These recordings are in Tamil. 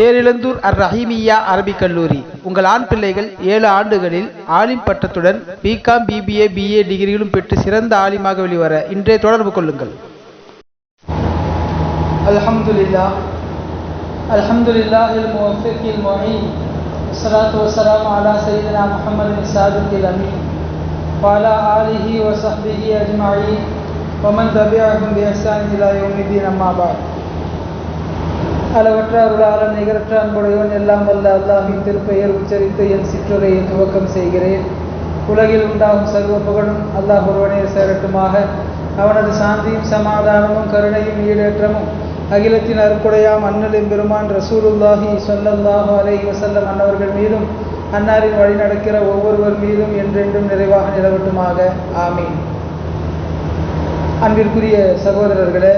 தேரிழந்தூர் அர் ரஹீமியா அரபிக் கல்லூரி உங்கள் ஆண் பிள்ளைகள் ஏழு ஆண்டுகளில் ஆலிம் பட்டத்துடன் பிகாம் பிபிஏ பிஏ டிகிரிகளும் பெற்று சிறந்த ஆலிமாக வெளிவர இன்றே தொடர்பு கொள்ளுங்கள் الحمد لله الحمد لله الموفق المعين والصلاة والسلام على سيدنا محمد الصادق الأمين وعلى آله وصحبه أجمعين ومن تبعهم بإحسان إلى يوم الدين أما بعد அளவற்ற அருளாளன் நிகரற்ற அன்புடையவன் எல்லாம் வல்ல அல்லாஹின் திருப்பெயர் உச்சரித்து என் சிற்றுரையை துவக்கம் செய்கிறேன். உலகில் உண்டாகும் சர்வ புகழும் அல்லாஹ் ஒருவனே சேரட்டுமாக. அவனது சாந்தியும் சமாதானமும் கருணையும் ஈடேற்றமும் அகிலத்தின் அருக்குடையாம் அண்ணலின் பெருமான் ரசூலுல்லாஹி சொல்லல்லாஹு அலைஹி வசல்லம் அன்னவர்கள் மீதும் அன்னாரின் வழி நடக்கிற ஒவ்வொருவர் மீதும் என்றென்றும் நிறைவாக நிலவட்டுமாக. ஆமீன். அன்பிற்குரிய சகோதரர்களே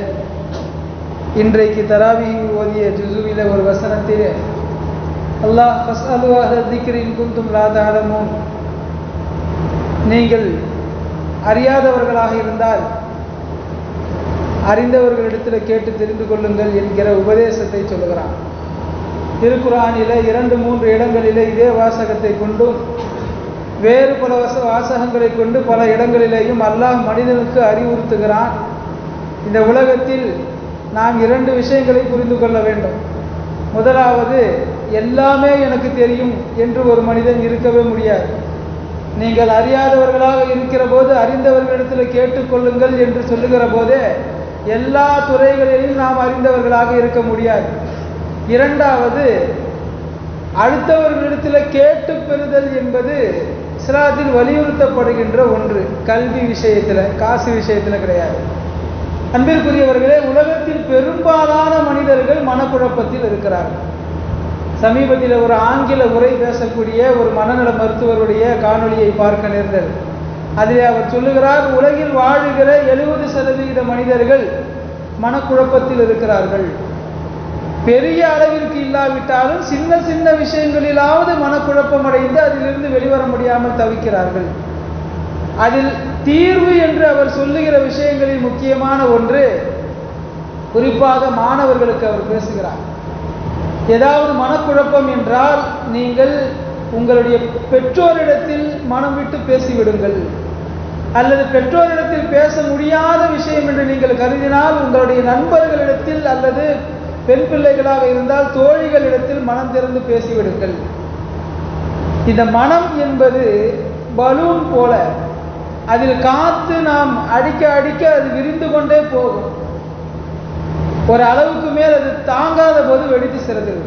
இன்றைக்கு தராவி ஓதிய ஜுசுவில ஒரு வசனத்தில் அல்லாஹ் ஃபஸ்அலுவாஹ திக்ரின் குந்தும் லா நீங்கள் அறியாதவர்களாக இருந்தால் அறிந்தவர்களிடத்தில் கேட்டு தெரிந்து கொள்ளுங்கள் என்கிற உபதேசத்தை சொல்லுகிறான். திருக்குறானில இரண்டு மூன்று இடங்களிலே இதே வாசகத்தை கொண்டும் வேறு பல வச வாசகங்களை கொண்டு பல இடங்களிலேயும் அல்லாஹ் மனிதனுக்கு அறிவுறுத்துகிறான். இந்த உலகத்தில் நாம் இரண்டு விஷயங்களை புரிந்து கொள்ள வேண்டும். முதலாவது எல்லாமே எனக்கு தெரியும் என்று ஒரு மனிதன் இருக்கவே முடியாது. நீங்கள் அறியாதவர்களாக இருக்கிற போது அறிந்தவர்களிடத்தில் கேட்டுக்கொள்ளுங்கள் என்று சொல்லுகிற போதே எல்லா துறைகளிலும் நாம் அறிந்தவர்களாக இருக்க முடியாது. இரண்டாவது அடுத்தவர்களிடத்தில் கேட்டு பெறுதல் என்பது இஸ்லாத்தில் வலியுறுத்தப்படுகின்ற ஒன்று. கல்வி விஷயத்தில் காசு விஷயத்தில் கிடையாது. அன்பிற்குரியவர்களே உலகத்தில் பெரும்பாலான மனிதர்கள் மனக்குழப்பத்தில் இருக்கிறார்கள். சமீபத்தில் ஒரு ஆங்கில உரை பேசக்கூடிய ஒரு மனநல மருத்துவருடைய காணொலியை பார்க்க நேர்ந்தது. அதில் அவர் சொல்லுகிறார் உலகில் வாழுகிற எழுபது சதவீத மனிதர்கள் மனக்குழப்பத்தில் இருக்கிறார்கள். பெரிய அளவிற்கு இல்லாவிட்டாலும் சின்ன சின்ன விஷயங்களிலாவது மனக்குழப்பம் அடைந்து அதிலிருந்து வெளிவர முடியாமல் தவிக்கிறார்கள். அதில் தீர்வு என்று அவர் சொல்லுகிற விஷயங்களில் முக்கியமான ஒன்று குறிப்பாக மாணவர்களுக்கு அவர் பேசுகிறார். ஏதாவது மனக்குழப்பம் என்றால் நீங்கள் உங்களுடைய பெற்றோரிடத்தில் மனம் விட்டு பேசிவிடுங்கள். அல்லது பெற்றோரிடத்தில் பேச முடியாத விஷயம் என்று நீங்கள் கருதினால் உங்களுடைய நண்பர்களிடத்தில் அல்லது பெண் பிள்ளைகளாக இருந்தால் தோழிகளிடத்தில் மனம் திறந்து பேசிவிடுங்கள். இந்த மனம் என்பது பலூன் போல அதில் காத்து நாம் அடிக்க அடிக்க அது விரிந்து கொண்டே போகும். ஒரு அளவுக்கு மேல் அது தாங்காத போது வெடித்து சிறந்தது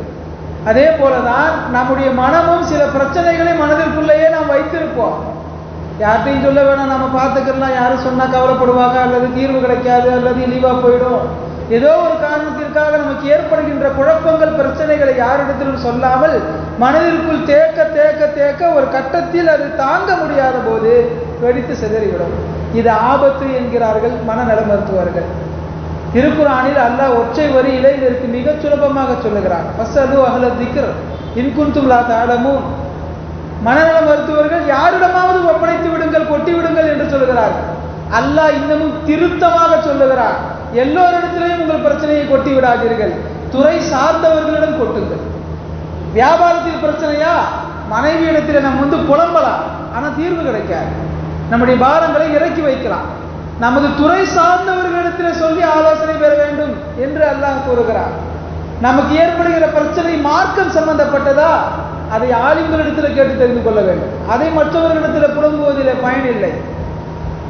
அதே போலதான் நம்முடைய மனமும் சில பிரச்சனைகளை மனதிற்குள்ளேயே நாம் வைத்திருப்போம். யார்கிட்டையும் சொல்ல வேணாம் நம்ம பார்த்துக்கலாம். யாரும் சொன்னால் கவலைப்படுவாங்க அல்லது தீர்வு கிடைக்காது அல்லது இழிவாக போயிடும். ஏதோ ஒரு காரணத்திற்காக நமக்கு ஏற்படுகின்ற குழப்பங்கள் பிரச்சனைகளை யாரிடத்திலும் சொல்லாமல் மனதிற்குள் தேக்க தேக்க தேக்க ஒரு கட்டத்தில் அது தாங்க முடியாத போது வெடித்து சிதறிவிடும். இது ஆபத்து என்கிறார்கள் மனநல மருத்துவர்கள் திருக்குறானில் அல்லாஹ் ஒற்றை வரியிலே இதற்கு மிகச் சுலபமாக சொல்லுகிறார் அது அஹ்ல திக்ர் தாடமும் லா மனநல மருத்துவர்கள் யாரிடமாவது ஒப்படைத்து விடுங்கள் கொட்டி விடுங்கள் என்று சொல்லுகிறார்கள். அல்லாஹ் இன்னமும் திருத்தமாக சொல்லுகிறார் எல்லோரிடத்திலையும் உங்கள் பிரச்சனையை கொட்டி விடாதீர்கள். துறை சார்ந்தவர்களிடம் கொட்டுங்கள். வியாபாரத்தில் பிரச்சனையா? மனைவி இடத்தில் நம்ம வந்து புலம்பலாம். ஆனால் தீர்வு கிடைக்காது. நம்முடைய பாரங்களை இறக்கி வைக்கலாம். நமது துறை சார்ந்தவர்களிடத்தில் சொல்லி ஆலோசனை பெற வேண்டும் என்று அல்லாஹ் கூறுகிறார் நமக்கு ஏற்படுகிற பிரச்சனை மார்க்கம் சம்பந்தப்பட்டதா? அதை ஆளுங்களிடத்தில் கேட்டு தெரிந்து கொள்ள வேண்டும். அதை மற்றவர்களிடத்தில் புலம்புவதில் பயனில்லை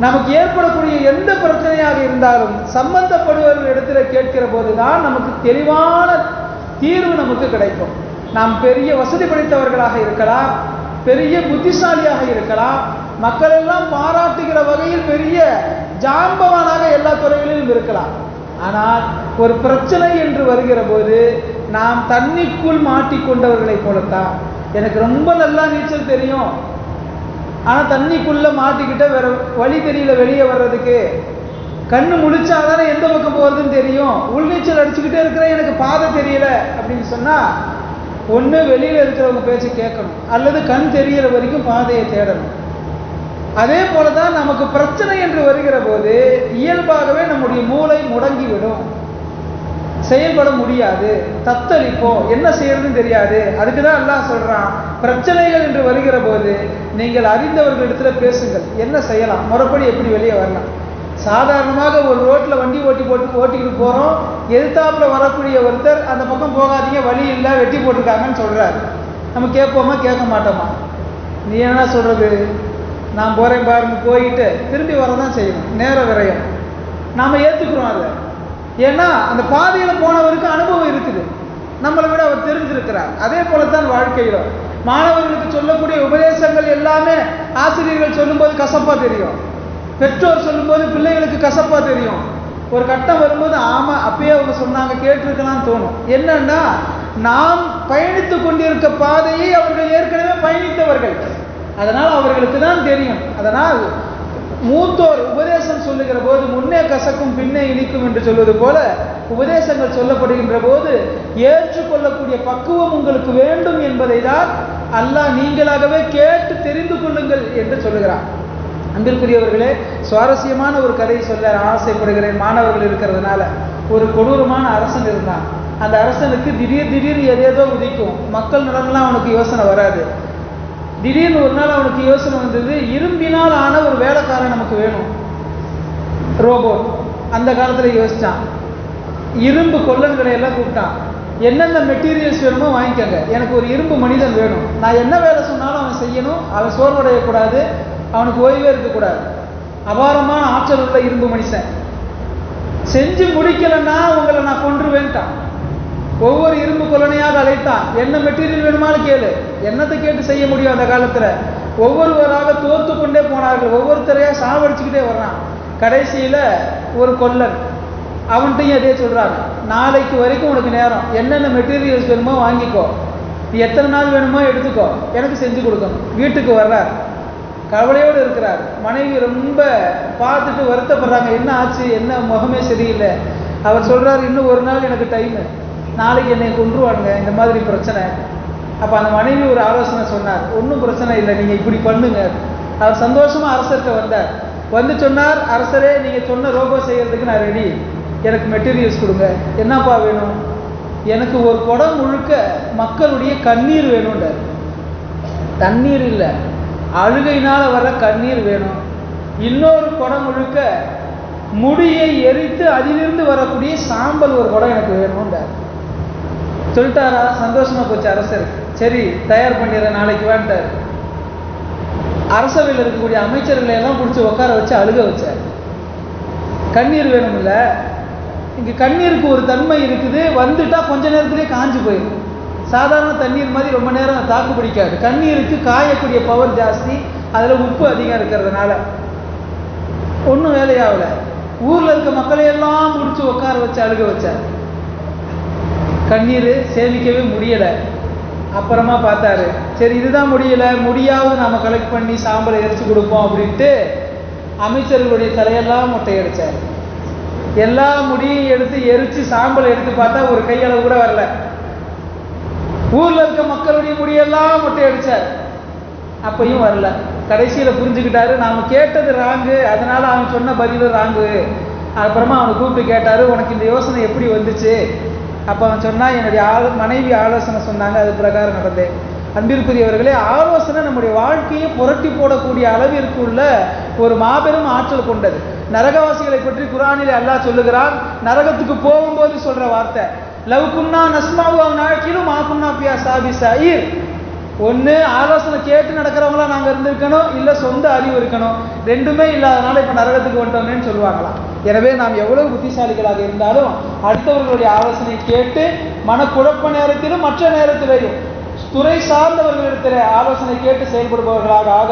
நமக்கு ஏற்படக்கூடிய எந்த பிரச்சனையாக இருந்தாலும் சம்பந்தப்படுவர்கள் இடத்துல கேட்கிற போது தான் நமக்கு தெளிவான தீர்வு நமக்கு கிடைக்கும். நாம் பெரிய வசதி படைத்தவர்களாக இருக்கலாம் பெரிய புத்திசாலியாக இருக்கலாம் மக்கள் எல்லாம் பாராட்டுகிற வகையில் பெரிய ஜாம்பவானாக எல்லா துறைகளிலும் இருக்கலாம். ஆனால் ஒரு பிரச்சனை என்று வருகிற போது நாம் தண்ணிக்குள் மாட்டிக்கொண்டவர்களை போலத்தான். எனக்கு ரொம்ப நல்லா நீச்சல் தெரியும். ஆனால் தண்ணிக்குள்ளே மாட்டிக்கிட்ட வேற வழி தெரியல வெளியே வர்றதுக்கு. கண்ணு முழிச்சாதானே எந்த பக்கம் போகிறதுன்னு தெரியும். உள்நீச்சல் அடிச்சுக்கிட்டே இருக்கிறேன் எனக்கு பாதை தெரியல அப்படின்னு சொன்னால் ஒன்று வெளியில் இருக்கிறவங்க பேச்சு கேட்கணும். அல்லது கண் தெரிகிற வரைக்கும் பாதையை தேடணும். அதே போல தான் நமக்கு பிரச்சனை என்று வருகிற போது இயல்பாகவே நம்முடைய மூளை முடங்கிவிடும். செயல்பட முடியாது. தத்தளிப்போம். என்ன செய்யறதுன்னு தெரியாது. அதுக்கு தான் எல்லாம் சொல்கிறான் பிரச்சனைகள் என்று வருகிற போது நீங்கள் அறிந்தவர்களிடத்தில் பேசுங்கள். என்ன செய்யலாம்? முறைப்படி எப்படி வெளியே வரலாம்? சாதாரணமாக ஒரு ரோட்டில் வண்டி ஓட்டி போட்டு ஓட்டிக்கிட்டு போகிறோம் எதிர்த்தாப்பில் வரக்கூடிய ஒருத்தர் அந்த பக்கம் போகாதீங்க வழி இல்லை வெட்டி போட்டிருக்காங்கன்னு சொல்கிறாரு நம்ம கேட்போமா கேட்க மாட்டோமா? நீ என்ன சொல்கிறது நான் போகிறேன் பாருங்க போயிட்டு திரும்பி வரதான் செய்யணும். நேர விரயம். நாம் ஏற்றுக்கிறோம் அதை. ஏன்னா அந்த பாதையில் போனவருக்கு அனுபவம் இருக்குது. நம்மளை விட அவர் தெரிஞ்சிருக்கிறார். அதே போல தான் வாழ்க்கையிலும். மாணவர்களுக்கு சொல்லக்கூடிய உபதேசங்கள் எல்லாமே ஆசிரியர்கள் சொல்லும்போது கசப்பாக தெரியும். பெற்றோர் சொல்லும்போது பிள்ளைகளுக்கு கசப்பாக தெரியும். ஒரு கட்டம் வரும்போது ஆமாம் அப்பயே அவங்க சொன்னாங்க கேட்டிருக்கலாம்னு தோணும். என்னன்னா நாம் பயணித்து கொண்டிருக்க பாதையை அவர்கள் ஏற்கனவே பயணித்தவர்கள். அதனால் அவர்களுக்கு தான் தெரியும். அதனால் மூத்தோர் உபதேசம் சொல்லுகிற போது முன்னே கசக்கும் பின்னே இனிக்கும் என்று சொல்வது போல உபதேசங்கள் சொல்லப்படுகின்ற போது ஏற்றுக்கொள்ளக்கூடிய பக்குவம் உங்களுக்கு வேண்டும் என்பதை தான் அல்லாஹ் நீங்களாகவே கேட்டு தெரிந்து கொள்ளுங்கள் என்று சொல்லுகிறான். அன்பிற்குரியவர்களே சுவாரஸ்யமான ஒரு கதையை சொல்ல ஆசைப்படுகிறேன். மாணவர்கள் இருக்கிறதுனால ஒரு கொடூரமான அரசன் இருந்தான். அந்த அரசனுக்கு திடீர் திடீர்னு எதேதோ உதிக்கும். மக்கள் நலன்லாம் அவனுக்கு யோசனை வராது. திடீர்னு ஒரு நாள் அவனுக்கு யோசனை வந்தது இரும்பினால் ஆன ஒரு வேலைக்காரன் நமக்கு வேணும். ரோபோட். அந்த காலத்தில் யோசித்தான் இரும்பு கொல்லன்களை எல்லாம் கூப்பிட்டான். என்னென்ன மெட்டீரியல்ஸ் வேணுமோ வாங்கிக்கோங்க. எனக்கு ஒரு இரும்பு மனிதன் வேணும். நான் என்ன வேலை சொன்னாலும் அவன் செய்யணும். அவன் சோர்வடையக்கூடாது. அவனுக்கு ஓய்வே இருக்கக்கூடாது. அபாரமான ஆற்றல் உள்ள இரும்பு மனுஷன். செஞ்சு முடிக்கலைன்னா உங்களை நான் கொன்றுவேன்ட்டான். ஒவ்வொரு இரும்பு கொலனையாக அழைத்தான். என்ன மெட்டீரியல் வேணுமானு கேளு. என்னத்தை கேட்டு செய்ய முடியும் அந்த காலத்தில்? ஒவ்வொருவராக தோத்து கொண்டே போனார்கள். ஒவ்வொருத்தரையாக சாவடிச்சுக்கிட்டே வர்றான். கடைசியில் ஒரு கொல்லன். அவன்கிட்டையும் அதே சொல்கிறாங்க நாளைக்கு வரைக்கும் உனக்கு நேரம். என்னென்ன மெட்டீரியல்ஸ் வேணுமோ வாங்கிக்கோ. நீ எத்தனை நாள் வேணுமோ எடுத்துக்கோ. எனக்கு செஞ்சு கொடுக்கணும். வீட்டுக்கு வர்றார். கவலையோடு இருக்கிறார். மனைவி ரொம்ப பார்த்துட்டு வருத்தப்படுறாங்க. என்ன ஆச்சு? என்ன? முகமே சரியில்லை. அவர் சொல்கிறார் இன்னும் ஒரு நாள் எனக்கு டைமு நாளைக்கு என்னை கொன்றுவானுங்க இந்த மாதிரி பிரச்சனை. அப்போ அந்த மனைவி ஒரு ஆலோசனை சொன்னார். ஒன்றும் பிரச்சனை இல்லை. நீங்கள் இப்படி பண்ணுங்க. அவர் சந்தோஷமாக அரசர்கிட்ட வந்தார். வந்து சொன்னார் அரசரே நீங்கள் சொன்ன ரோபோ செய்கிறதுக்கு நான் ரெடி எனக்கு மெட்டீரியல்ஸ் கொடுங்க. என்னப்பா வேணும்? எனக்கு ஒரு குடம் முழுக்க மக்களுடைய கண்ணீர் வேணும்ன்றார் தண்ணீர் இல்லை. அழுகையினால் வர கண்ணீர் வேணும். இன்னொரு குடம் முழுக்க முடியை எரித்து அதிலிருந்து வரக்கூடிய சாம்பல் ஒரு குடம் எனக்கு வேணும்ன்றார் சொல்லிட்டாரா? சந்தோஷமா போச்சு அரசர். சரி தயார் பண்ணிடுறேன் நாளைக்கு வேண்டார் அரசவையில் இருக்கக்கூடிய அமைச்சர்களை எல்லாம் பிடிச்சி உட்கார வச்சு அழுக வச்சார். கண்ணீர் வேணும்ல? இங்கே கண்ணீருக்கு ஒரு தன்மை இருக்குது. வந்துட்டால் கொஞ்ச நேரத்திலே காஞ்சு போயிடும். சாதாரண தண்ணீர் மாதிரி ரொம்ப நேரம் தாக்கு பிடிக்காது. கண்ணீருக்கு காயக்கூடிய பவர் ஜாஸ்தி. அதில் உப்பு அதிகம் இருக்கிறதுனால. ஒன்றும் வேலையாகல. ஊரில் இருக்க மக்களையெல்லாம் முடிச்சு உட்கார வச்சு அழுக வச்சார். கண்ணீர் சேமிக்கவே முடியலை. அப்புறமா பார்த்தாரு சரி இதுதான் முடியல. முடியாவது நாம் கலெக்ட் பண்ணி சாம்பலை எரிச்சு கொடுப்போம் அப்படின்ட்டு அமைச்சர்களுடைய தலையெல்லாம் மொட்டையடிச்சார் எல்லா முடியும் எடுத்து எரிச்சு சாம்பலை எடுத்து பார்த்தா ஒரு கையளவு கூட வரல. ஊர்ல இருக்க மக்களுடைய முடியெல்லாம் மொட்டையடிச்சார் அப்பையும் வரல. கடைசியில புரிஞ்சுக்கிட்டாரு நாம கேட்டது ராங்கு அதனால அவன் சொன்ன பதிலும் ராங்கு. அப்புறமா அவனை கூப்பிட்டு கேட்டாரு உனக்கு இந்த யோசனை எப்படி வந்துச்சு? அப்போ அவன் சொன்னா என்னுடைய ஆளு மனைவி ஆலோசனை சொன்னாங்க அது பிரகாரம் நடந்தேன் அன்பிற்குரியவர்களே ஆலோசனை நம்முடைய வாழ்க்கையை புரட்டி போடக்கூடிய அளவிற்கு உள்ள ஒரு மாபெரும் ஆற்றல் கொண்டது. நரகவாசிகளை பற்றி குரானிலே அல்லாஹ் சொல்லுகிறான் நரகத்துக்கு போகும்போது சொல்ற வார்த்தை லவ் குன்னா நஸ்மாவு அவன் ஆட்சியிலும் ஆக்குன்னா பியா சாபி சாயிர். ஒன்று ஆலோசனை கேட்டு நடக்கிறவங்களாம் நாங்கள் இருந்திருக்கணும் இல்லை சொந்த அறிவு இருக்கணும். ரெண்டுமே இல்லாதனால இப்போ நரகத்துக்கு வந்துட்டோமேன்னு சொல்லுவாங்களாம். எனவே நாம் எவ்வளவு புத்திசாலிகளாக இருந்தாலும் அடுத்தவர்களுடைய ஆலோசனை கேட்டு மனக்குழப்ப நேரத்திலும் மற்ற நேரத்திலேயும் துறை சார்ந்தவர்களிடத்தில் ஆலோசனை கேட்டு செயல்படுபவர்களாக ஆக